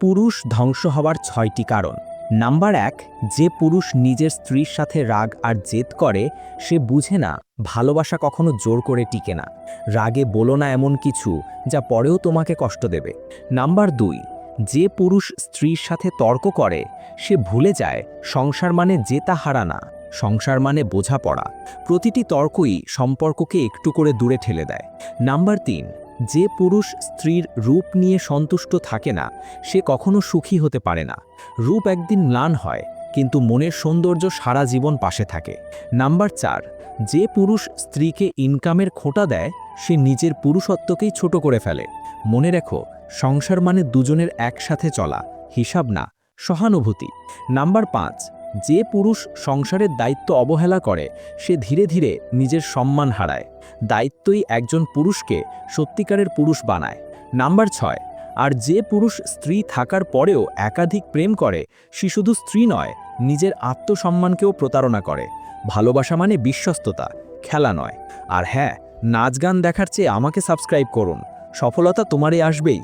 পুরুষ ধ্বংস হওয়ার ছয়টি কারণ। নাম্বার এক, যে পুরুষ নিজের স্ত্রীর সাথে রাগ আর জেদ করে, সে বুঝে না, ভালোবাসা কখনো জোর করে টিকে না। রাগে বলো না এমন কিছু, যা পরেও তোমাকে কষ্ট দেবে। নাম্বার দুই, যে পুরুষ স্ত্রীর সাথে তর্ক করে, সে ভুলে যায়, সংসার মানে জেতা হারা না, সংসার মানে বোঝাপড়া। প্রতিটি তর্কই সম্পর্ককে একটু করে দূরে ঠেলে দেয়। নাম্বার তিন যে পুরুষ স্ত্রীর রূপ নিয়ে সন্তুষ্ট থাকে না, সে কখনো সুখী হতে পারে না। রূপ একদিন ম্লান হয়, কিন্তু মনের সৌন্দর্য সারা জীবন পাশে থাকে। নাম্বার চার, যে পুরুষ স্ত্রীকে ইনকামের খোঁটা দেয়, সে নিজের পুরুষত্বকেই ছোট করে ফেলে। মনে রেখো, সংসার মানে দুজনের একসাথে চলা, হিসাব না, সহানুভূতি। নাম্বার পাঁচ যে পুরুষ সংসারের দায়িত্ব অবহেলা করে, সে ধীরে ধীরে নিজের সম্মান হারায়। দায়িত্বই একজন পুরুষকে সত্যিকারের পুরুষ বানায়। নাম্বার ছয়, আর যে পুরুষ স্ত্রী থাকার পরেও একাধিক প্রেম করে, সে শুধু স্ত্রী নয়, নিজের আত্মসম্মানকেও প্রতারণা করে। ভালোবাসা মানে বিশ্বস্ততা, খেলা নয়। আর হ্যাঁ নাচ গান দেখার চেয়ে আমাকে সাবস্ক্রাইব করুন। সফলতা তোমারই আসবেই।